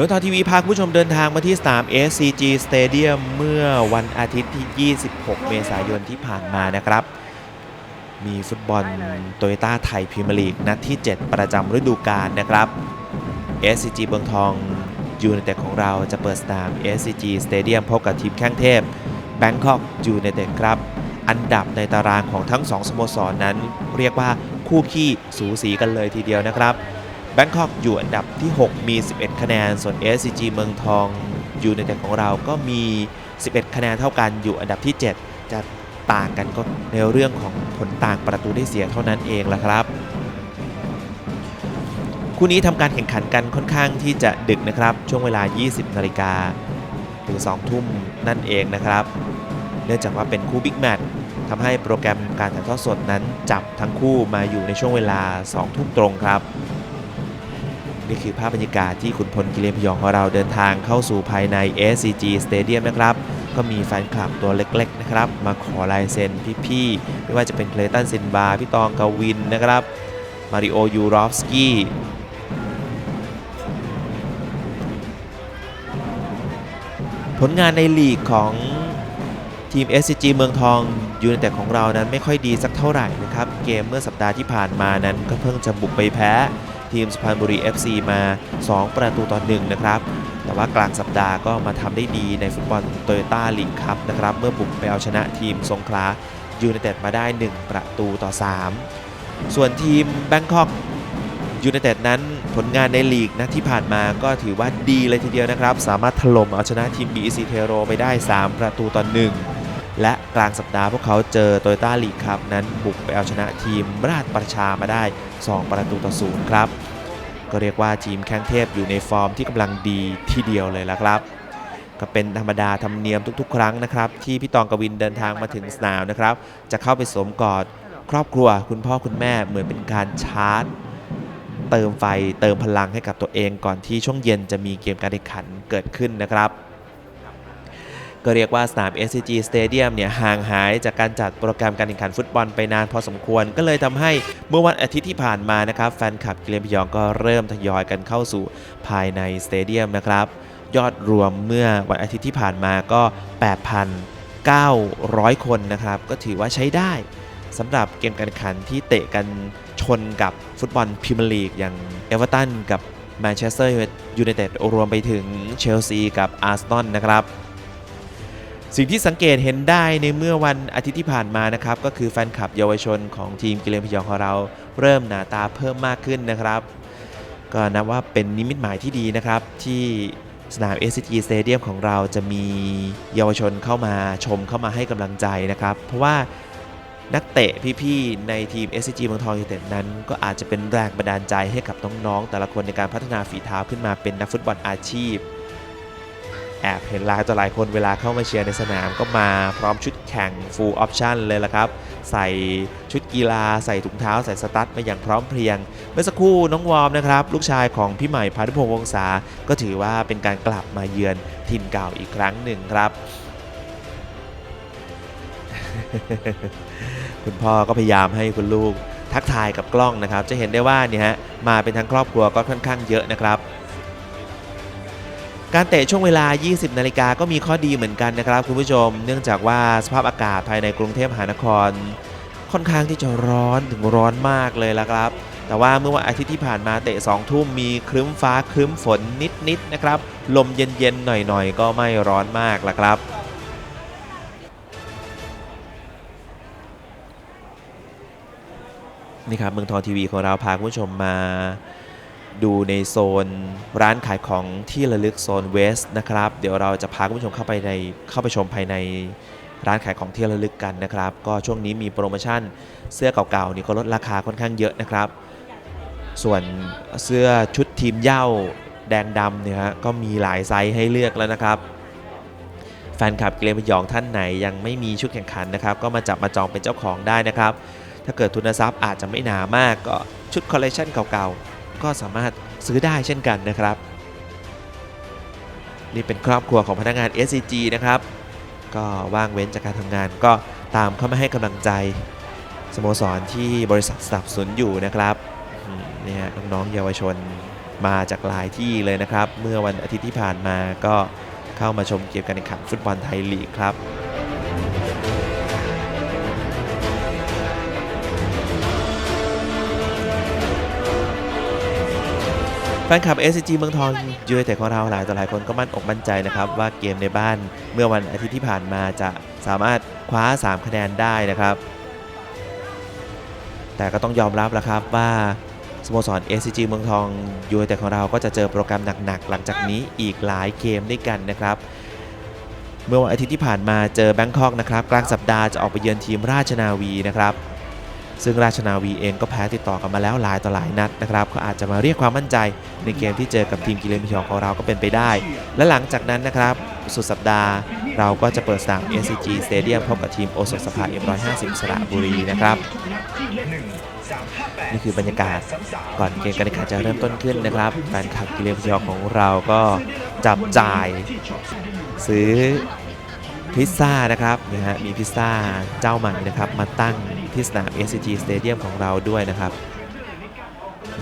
มืองทองทีวีพาคุณผู้ชมเดินทางมาที่สนาม SCG Stadium เมื่อวันอาทิตย์ที่ 26 เมษายนที่ผ่านมานะครับ มีฟุตบอลโตโยต้าไทยพรีเมียร์ลีกนัดที่ 7 ประจำฤดูกาลนะครับ SCG เมืองทองยูไนเต็ดของเราจะเปิดสนาม SCG Stadium พบกับทีมแข้งเทพ Bangkok United ครับ อันดับในตารางของทั้ง 2 สโมสรนนั้น เรียกว่าคู่ขี้สูสีกันเลยทีเดียวนะครับ บงคอกอยู่อันดับที่ 6 มี 11 คะแนน ส่วน SCG เมืองทองยูไนเต็ดของเราก็มี 11 คะแนนเท่ากันอยู่อันดับที่ 7 จะต่างกันก็ในเรื่องของผลต่างประตูได้เสียเท่านั้นเองละครับ คู่นี้ทำการแข่งขันกันค่อนข้างที่จะดึกนะครับ ช่วงเวลา 20 นาฬิกาถึง 2 ทุ่มนั่นเองนะครับ เนื่องจากว่าเป็นคู่บิ๊กแมตช์ทำให้โปรแกรมการถ่ายทอดสดนั้นจับทั้งคู่มาอยู่ในช่วงเวลา 2 ทุ่มตรงครับ นี่คือภาพบรรยากาศที่ขุนพลกิเลนพยองของเราเดินทางเข้าสู่ภายใน SCG Stadium นะครับ ก็มีแฟนคลับตัวเล็กๆนะครับ มาขอลายเซ็นพี่ๆ ไม่ว่าจะเป็นเคลตันซินบา พี่ตองกวินนะครับ มาริโอยูรอฟสกี้ผลงานในลีกของทีม SCG เมืองทองยูไนเต็ดของเรานั้นไม่ค่อยดีสักเท่าไหร่นะครับ เกมเมื่อสัปดาห์ที่ผ่านมานั้นก็เพิ่งจะบุกไปแพ้ ทีมสุพรรณบุรี FC มา 2 ประตูต่อ1นะครับแต่ว่ากลางสัปดาห์ก็มาทำได้ดีในฟุตบอลโตโยต้าลีกครับนะครับเมื่อบุกไปเอาชนะทีมสงขลายูไนเต็ดมาได้ 1 ประตูต่อ 3 ส่วนทีมแบงคอกยูไนเต็ดนั้นผลงานในลีกนะที่ผ่านมาก็ถือว่าดีเลยทีเดียวนะครับ สามารถถล่มเอาชนะทีม BEC เทโรไปได้ 3 ประตูต่อ1 กลางสัปดาห์พวกเขาเจอโตโยต้าลีกครับนั้นบุกไปเอาชนะทีมราชประชามาได้ 2 ประตูต่อศูนย์ครับ ก็เรียกว่าทีมแข้งเทพอยู่ในฟอร์มที่กำลังดีทีเดียวเลยละครับ ก็เป็นธรรมดาธรรมเนียมทุกๆ ครั้งนะครับ ที่พี่ตองกวินเดินทางมาถึงสนามนะครับ จะเข้าไปสวมกอดครอบครัวคุณพ่อคุณแม่เหมือนเป็นการชาร์จ เติมไฟเติมพลังให้กับตัวเองก่อนที่ช่วงเย็นจะมีเกมการแข่งขันเกิดขึ้นนะครับ ก็เรียกว่าสนาม SCG Stadium เนี่ยห่างหายจากการจัดโปรแกรมการแข่งขันฟุตบอลไปนานพอสมควร ก็เลยทำให้เมื่อวันอาทิตย์ที่ผ่านมานะครับแฟนคลับกิเลนพยองก็เริ่มทยอยกันเข้าสู่ภายในสเตเดียมนะครับยอดรวมเมื่อวันอาทิตย์ที่ผ่านมาก็ 8,900 คนนะครับ ก็ถือว่าใช้ได้สำหรับเกมการแข่งขันที่เตะกันชนกับฟุตบอลพรีเมียร์ลีกอย่างเอเวอร์ตันกับแมนเชสเตอร์ยูไนเต็ดรวมไปถึงเชลซีกับอาร์เซนอลนะครับ สิ่งที่สังเกตเห็นได้ในเมื่อวันอาทิตย์ที่ผ่านมานะครับ ก็คือแฟนคลับเยาวชนของทีมกิเลนพยองของเรา เริ่มหนาตาเพิ่มมากขึ้นนะครับ ก็นับว่าเป็นนิมิตหมายที่ดีนะครับ ที่สนาม SCG Stadium ของเราจะมีเยาวชนเข้ามาชมเข้ามาให้กำลังใจนะครับ เพราะว่านักเตะพี่ๆ ในทีม SCG เมืองทองยูเต็ดนั้น ก็อาจจะเป็นแรงบันดาลใจให้กับน้องๆ แต่ละคนในการพัฒนาฝีเท้าขึ้นมาเป็นนักฟุตบอลอาชีพ แอบเห็นหลายต่อหลายคนเวลาเข้ามาเชียร์ในสนามก็มาพร้อมชุดแข่ง full option เลยละครับ ใส่ชุดกีฬาใส่ถุงเท้าใส่สตั๊ดมาอย่างพร้อมเพรียง เมื่อสักครู่น้องวอมนะครับ ลูกชายของพี่ใหม่พานุพงษ์วงศาก็ถือว่าเป็นการกลับมาเยือนถิ่นเก่าอีกครั้งหนึ่งครับคุณพ่อก็พยายามให้คุณลูกทักทายกับกล้องนะครับ จะเห็นได้ว่าเนี่ยฮะมาเป็นทั้งครอบครัวก็ค่อนข้างเยอะนะครับ การเตะช่วงเวลา 20 นาฬิกาก็มีข้อดีเหมือนกันนะครับคุณผู้ชม เนื่องจากว่าสภาพอากาศภายในกรุงเทพมหานคร ค่อนข้างที่จะร้อนถึงร้อนมากเลยละครับ แต่ว่าเมื่อวันอาทิตย์ที่ผ่านมาเตะ 2 ทุ่มมีครึ้มฟ้าครึ้มฝนนิดๆนะครับ ลมเย็นๆหน่อยๆ ก็ไม่ร้อนมากละครับนี่ครับเมืองทองทีวีของเราพาคุณผู้ชมมา ดูในโซนร้านขายของที่ระลึกโซนเวสต์นะครับ เดี๋ยวเราจะพาคุณผู้ชมเข้าไปในเข้าไปชมภายในร้านขายของที่ระลึกกันนะครับ ก็ช่วงนี้มีโปรโมชั่นเสื้อเก่าๆนี่ก็ลดราคาค่อนข้างเยอะนะครับ ส่วนเสื้อชุดทีมเย้าแดงดำเนี่ยฮะก็มีหลายไซส์ให้เลือกแล้วนะครับแฟนคลับเกรมยองท่านไหนยังไม่มีชุดแข่งขันนะครับ ก็มาจับมาจองเป็นเจ้าของได้นะครับ ถ้าเกิดทุนทรัพย์อาจจะไม่หนามากก็ชุดคอลเลคชันเก่าๆ ก็สามารถซื้อได้เช่นกันนะครับ นี่เป็นครอบครัวของพนักงาน SCG นะครับ ก็ว่างเว้นจากการทำงานก็ตามเข้ามาให้กำลังใจสโมสรที่บริษัทสนับสนุนอยู่นะครับเนี่ยน้องๆเยาวชนมาจากหลายที่เลยนะครับ เมื่อวันอาทิตย์ที่ผ่านมาก็เข้ามาชมเกมการแข่งขันฟุตบอลไทยลีกครับ แฟนคลับ SCG เมืองทองยูไนเต็ดของเราหลายต่อหลายคนก็มั่นอกมั่นใจนะครับ ว่าเกมในบ้านเมื่อวันอาทิตย์ที่ผ่านมาจะสามารถคว้า 3 คะแนนได้นะครับ แต่ก็ต้องยอมรับแล้วครับว่าสโมสร SCG เมืองทองยูไนเต็ดของเราก็จะเจอโปรแกรมหนักๆ หลังจากนี้อีกหลายเกมด้วยกันนะครับ เมื่อวันอาทิตย์ที่ผ่านมาเจอแบงคอกนะครับ กลางสัปดาห์จะออกไปเยือนทีมราชนาวีนะครับ ซึ่งราชนาวีเองก็แพ้ติดต่อกันมาแล้วหลายต่อหลายนัดนะครับก็อาจจะมาเรียกความมั่นใจในเกมที่เจอกับทีมกิเลนพิชองของเราก็เป็นไปได้ และหลังจากนั้นนะครับสุดสัปดาห์ เราก็จะเปิดสนาม SCG Stadium พบกับทีมโอสถสภา M150 สระบุรีนะครับนี่คือบรรยากาศก่อนเกมการแข่งขันจะเริ่มต้นขึ้นนะครับแฟนคลับกิเลนพิชองของเราก็จับจ่าย ซื้อพิซซ่านะครับนะฮะมีพิซซ่าเจ้าใหม่นะครับมาตั้ง ที่สนาม SCG Stadium ของเราด้วยนะครับ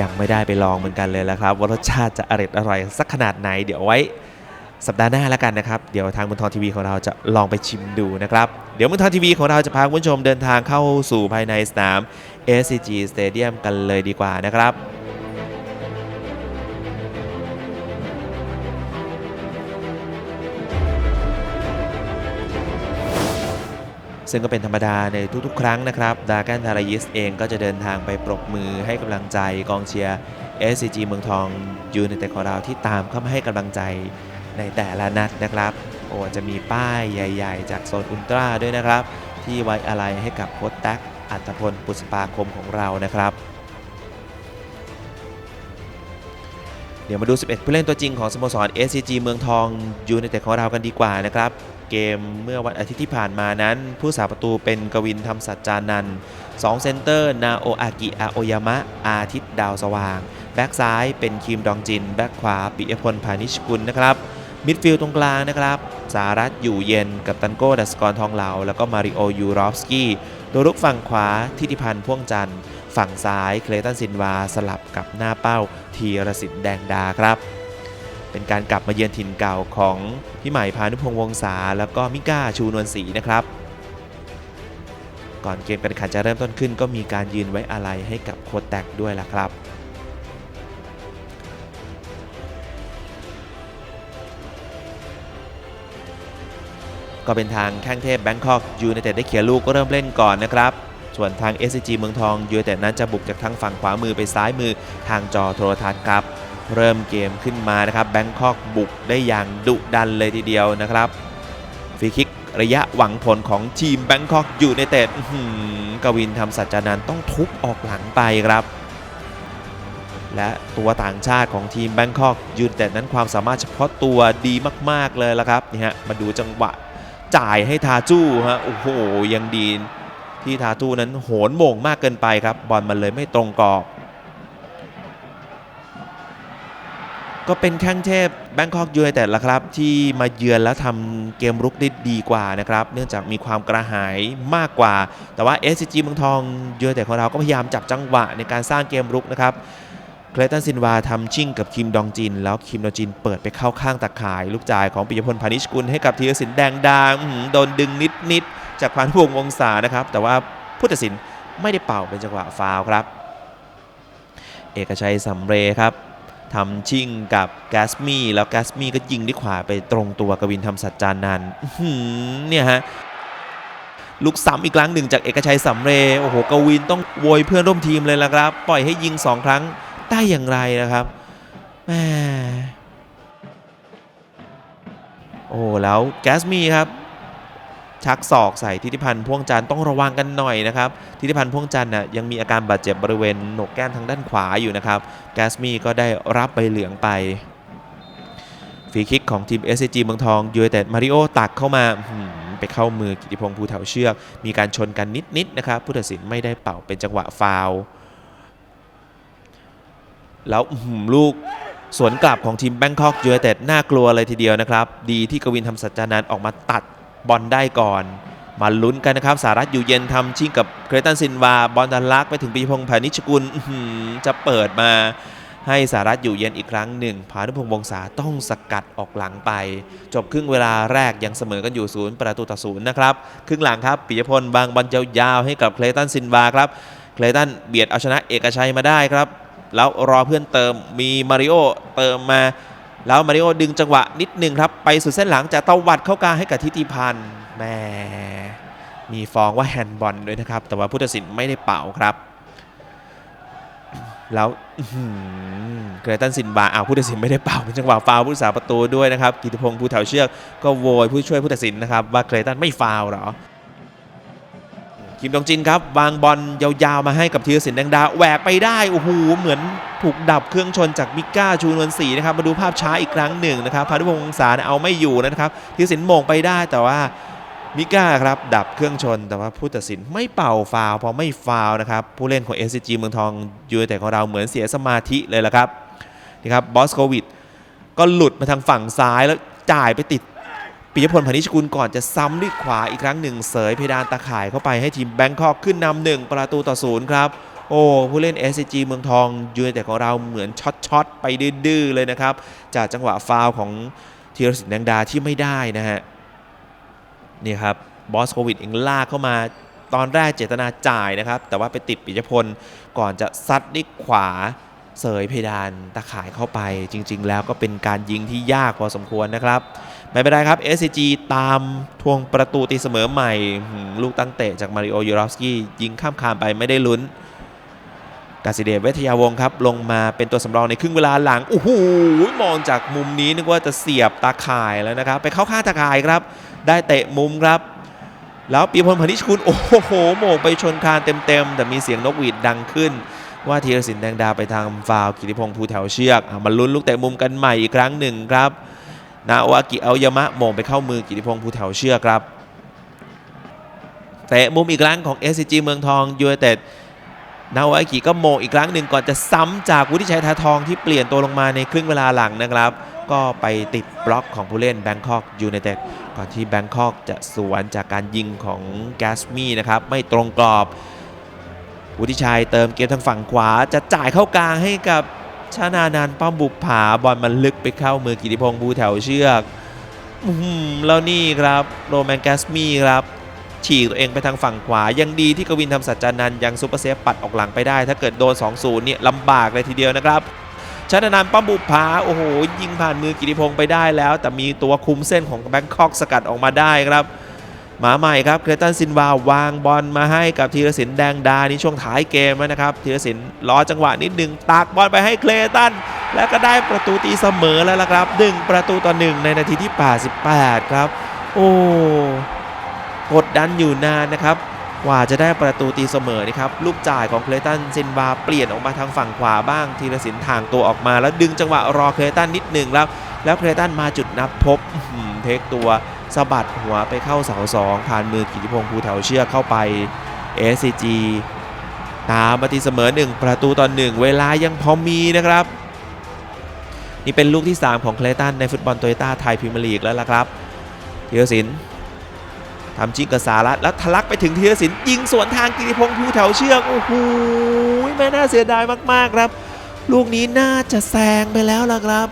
ยังไม่ได้ไปลองเหมือนกันเลยละครับว่ารสชาติจะอร่อยอร่อยสักขนาดไหน เดี๋ยวไว้สัปดาห์หน้าแล้วกันนะครับ เดี๋ยวทางมุนทองทีวีของเราจะลองไปชิมดูนะครับ เดี๋ยวมุนทองทีวีของเราจะพาคุณผู้ชมเดินทางเข้าสู่ภายในสนาม SCG Stadium กันเลยดีกว่านะครับ ซึ่งก็เป็นธรรมดาในทุกๆ ครั้งนะครับดากันทารายิสเองก็จะเดินทางไปปรบมือให้กำลังใจกองเชียร์ SCG เมืองทองยูเนเต็ดของเราที่ตามเข้ามาให้กำลังใจในแต่ละนัดนะครับ โอ้จะมีป้ายใหญ่ ๆ จากโซนอุลตร้าด้วยนะครับ ที่ไว้อะไรให้กับโค้ชแท็กอัตพลปุษปาคมของเรานะครับ เดี๋ยวมาดู 11 ผู้เล่นตัวจริงของสโมสร SCG เมืองทองยูไนเต็ดของเรากันดีกว่านะครับ เกมเมื่อวันอาทิตย์ที่ผ่านมานั้น ผู้สาประตูเป็นกวินทำสัจจานันท์สองเซนเตอร์นาโออากิอาโอยามะ อาทิตย์ดาวสว่าง แบ็กซ้ายเป็นคิมดองจิน แบ็กขวาปิยพลพานิชกุลนะครับมิดฟิลด์ตรงกลางนะครับ สารัตอยู่เย็นกับตันโก้ดัสกรทองเหลา แล้วก็มาริโอยูรอฟสกี้ตัวรุกฝั่งขวาทิติพันธ์พ่วงจันทร์ ฝั่งซ้ายเคลตันซินวาสลับกับหน้าเป้าทีรสินแดงดาครับ เป็นการกลับมาเยือนถิ่นเก่าของพี่ใหม่พานุพงษ์วงศาแล้วก็มิก้าชูนวลศรีนะครับก่อนเกมการแข่งขันจะเริ่มต้นขึ้นก็มีการยืนไว้อาลัยให้กับโค้ชแตกด้วยล่ะครับ ก็เป็นทางแข้งเทพแบงคอกยูไนเต็ดได้เขียนลูกก็เริ่มเล่นก่อนนะครับ ส่วนทาง SCG เมืองทองยูไนเต็ดนั้นจะบุกจากทางฝั่งขวามือไปซ้ายมือทางจอโทรทัศน์ครับ เริ่มเกมขึ้นมานะครับแบงคอกบุกได้อย่างดุดันเลยทีเดียวนะครับฟรีคิกระยะหวังผลของทีมแบงคอกยูไนเต็ดกวินทำสัจจานันต้องทุบออกหลังไปครับและตัวต่างชาติของทีมแบงคอกยูไนเต็ดนั้นความสามารถเฉพาะตัวดีมาก ๆ เลยละครับนี่ฮะมาดูจังหวะจ่ายให้ทาจู้ฮะโอ้โหยังดี ที่ทาจู้นั้นโหนโม่งมากเกินไปครับ บอลมันเลยไม่ตรงกรอบ ก็เป็นแข้งเทพแบงคอกยูไนเต็ดละครับ ที่มาเยือนแล้วทำเกมรุกได้ดีกว่านะครับ เนื่องจากมีความกระหายมากกว่า แต่ว่า SCG เมืองทองยูไนเต็ดของเราก็พยายามจับจังหวะในการสร้างเกมรุกนะครับเคลตันซินวาทำชิ่งกับคิมดองจิน แล้วคิมดองจินเปิดไปเข้าข้างตะข่าย ลูกจ่ายของปิยพลพานิชกุลให้กับธีรศิลป์แดงดางโดนดึงนิดๆ จากพานพวงวงศานะครับ แต่ว่าผู้ตัดสินไม่ได้เป่าเป็นจังหวะฟาวครับ เอกชัยสำเรครับทำชิ่งกับแกสมี่แล้วแกสมี่ก็ยิงด้วยขวาไปตรงตัวกวินทำสัจจานันเนี่ยฮะลูกซ้ำอีกครั้งหนึ่งจากเอกชัยสำเรโอ้โหกวินต้องโวยเพื่อนร่วมทีมเลยละครับ ปล่อยให้ยิง 2 ครั้งได้อย่างไรนะครับแมโอ้แล้วแกสมี่ครับ ชักศอกใส่ทิติพันธ์พ่วงจันทร์ต้องระวังกันหน่อยนะครับทิติพันธ์พ่วงจันทร์น่ะยังมีอาการบาดเจ็บบริเวณโหนกแก้มทางด้านขวาอยู่นะครับแกสมี่ก็ได้รับใบเหลืองไปฟรีคิกของทีม SCG เมืองทองยูไนเต็ดมาริโอตักเข้ามาไปเข้ามือกิติพงษ์ภูแถวเชือก มีการชนกันนิดๆนะครับผู้ตัดสินไม่ได้เป่าเป็นจังหวะฟาวแล้วลูกสวนกลับของทีมแบงคอกยูไนเต็ดน่ากลัวเลยทีเดียวนะครับ ดีที่กวินทำสัจจานันออกมาตัด บอลได้ก่อนมาลุ้นกันนะครับสารัตอยู่เย็นทำชิงกับเครตันซินวาบอลดันลักไปถึงปีพงษ์พานิชกุลจะเปิดมาให้สารัฐอยู่เย็นอีกครั้งหนึ่งพานุพงษ์วงศาต้องสกัดออกหลังไป จบครึ่งเวลาแรกยังเสมอกันอยู่ศูนย์ประตูต่อศูนย์นะครับ ครึ่งหลังครับปิยพลบางบอลยาวๆให้กับเคลตันซินวาครับเคลตันเบียดเอาชนะเอกชัยมาได้ครับ แล้วรอเพื่อนเติมมีมาริโอเติมมา แล้วมาริโอดึงจังหวะนิดนึงครับ ไปสุดเส้นหลังจะตวัดเข้ากลางให้กับทิติพันธ์แม่มีฟองว่าแฮนด์บอลด้วยนะครับ แต่ว่าผู้ตัดสินไม่ได้เป่าครับ แล้วเกรตันซินบาอ้าวผู้ตัดสินไม่ได้เป่าเป็นจังหวะฟาวผู้รักษาประตูด้วยนะครับกิติพงศ์ภูแถวเชือกก็โวยผู้ช่วยผู้ตัดสินนะครับว่าเกรตันไม่ฟาวเหรอ คิมดองจินครับวางบอลยาวๆมาให้กับธีรศิลป์แดงดาแหวกไปได้โอ้โหเหมือนถูกดับเครื่องชนจากมิก้าชูนวลศรีนะครับมาดูภาพช้าอีกครั้งหนึ่งนะครับพานุพงศ์วงศาเนี่ยเอาไม่อยู่นะครับธีรศิลป์มงไปได้แต่ว่ามิก้าครับดับเครื่องชน แต่ว่าผู้ตัดสินไม่เป่าฟาวพอไม่ฟาวนะครับผู้เล่นของ SCG เมืองทองยูไนเต็ดของเราเหมือนเสียสมาธิเลยละครับนี่ครับบอสโควิดก็หลุดมาทางฝั่งซ้ายแล้วจ่ายไปติด ปิยพลพานิชกุลก่อนจะซ้ำด้วยขวาอีกครั้งหนึ่งเสยเพดานตาข่ายเข้าไปให้ทีมแบงคอกขึ้นนำหนึ่งประตูต่อศูนย์ครับ โอ้ผู้เล่น SCG เมืองทองยูไนเต็ดของเราเหมือนช็อตช็อตไปดื้อเลยนะครับ จากจังหวะฟาวของธีรศิลป์แดงดาที่ไม่ได้นะฮะนี่ครับบอสโควิดเองลากเข้ามาตอนแรกเจตนาจ่ายนะครับ แต่ว่าไปติดปิยพลก่อนจะซัดด้วยขวาเสยเพดานตาข่ายเข้าไปจริง ๆ แล้วก็เป็นการยิงที่ยากพอสมควรนะครับ ไม่เป็นไรครับ SCG ตามทวงประตูตีเสมอใหม่ ลูกตั้งเตะจากมาริโอยูรอฟสกี้ยิงข้ามคานไปไม่ได้ลุ้นกาสิเดชเวทยาวงครับ ลงมาเป็นตัวสำรองในครึ่งเวลาหลังโอ้โหมองจากมุมนี้นึกว่าจะเสียบตาข่ายแล้วนะครับ ไปเข้าข้างตาข่ายครับ ได้เตะมุมครับ แล้วปีพลพนิชคุณ โอ้โหโหมงไปชนคานเต็มๆ แต่มีเสียงนกหวีดดังขึ้น ว่าธีรศิลป์แดงดาไปทางฟาวกิติพงศ์ภูแถวเชือกอมาลุ้นลูกเตะมุมกันใหม่อีกครั้งหนึ่งครับ นาวากิเอายามะโมงไปเข้ามือกิติพงศ์ภูแถวเชื่อครับเตะมุมอีกครั้งของ SCG เมืองทองยูไนเต็ดนาวากิก็โมงอีกครั้งหนึ่งก่อนจะซ้ำจากวุฒิชัยทาทองที่เปลี่ยนตัวลงมาในครึ่งเวลาหลังนะครับ ก็ไปติดบล็อกของผู้เล่นแบงคอกยูไนเต็ดก่อนที่แบงคอกจะสวนจากการยิงของแกสมี่นะครับไม่ตรงกรอบวุฒิชัยเติมเกมทางฝั่งขวาจะจ่ายเข้ากลางให้กับ ชนานันป้อมบุกผาบอลมันลึกไปเข้ามือกิติพงศ์ภูแถวเชือกอแล้วนี่ครับโรแมนแกสมี่ครับฉีกตัวเองไปทางฝั่งขวา ยังดีที่กวินทำสัจจานันยังซูเปอร์เซฟปัดออกหลังไปได้ ถ้าเกิดโดน 2-0เนี่ยลำบากเลยทีเดียวนะครับชนะนันป้อมบุกผาโอ้โห ยิงผ่านมือกิติพงศ์ไปได้แล้ว แต่มีตัวคุมเส้นของแบงคอกสกัดออกมาได้ครับ มาใหม่ครับเครตันซินวาวางบอลมาให้กับธีรศิลป์แดงดานี่ช่วงท้ายเกมนะครับธีรศิลป์รอจังหวะนิดหนึ่งตากบอลไปให้เคลตัน แล้วก็ได้ประตูตีเสมอแล้วละครับหนึ่งประตูต่อหนึ่งในนาทีที่ 88 ครับ โอ้กดดันอยู่นานนะครับกว่าจะได้ประตูตีเสมอนี่ครับลูกจ่ายของเคลตันซินวาเปลี่ยนออกมาทางฝั่งขวาบ้างธีรศิลป์ทางตัวออกมาแล้วดึงจังหวะรอเคลตันนิดหนึ่งแล้ว แล้วเคลตันมาจุดนับพบเทคตัว สะบัดหัวไปเข้าเสาสองผ่านมือกิติพงศ์ภูแถวเชือกเข้าไป SCG ตามมาตีเสมอ 1 ประตูต่อ1เวลายังพอมีนะครับ นี่เป็นลูกที่ 3 ของเคลตันในฟุตบอลโตโยต้าไทยพรีเมียร์ลีกแล้วล่ะครับธีรศิลป์ทำจิ้งกับสารัตแล้วทะลักไปถึงธีรศิลป์ยิงสวนทางกิติพงศ์ภูแถวเชือกโอ้โหแม่น่าเสียดายมากๆครับ ลูกนี้น่าจะแซงไปแล้วล่ะครับ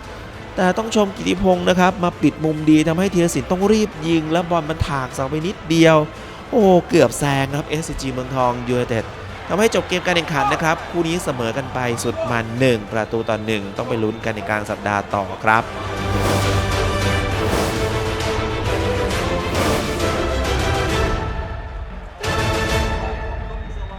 แต่ต้องชมกิติพงศ์นะครับ มาปิดมุมดีทำให้ธีรศิลป์ต้องรีบยิง แล้วบอลมันถากเสาไปนิดเดียว โอ้เกือบแซงครับ SCG เมืองทองยูไนเต็ดทำให้จบเกมการแข่งขันนะครับ คู่นี้เสมอกันไปสุดมัน1ประตูต่อ1ต้องไปลุ้นกันในกลางสัปดาห์ต่อครับ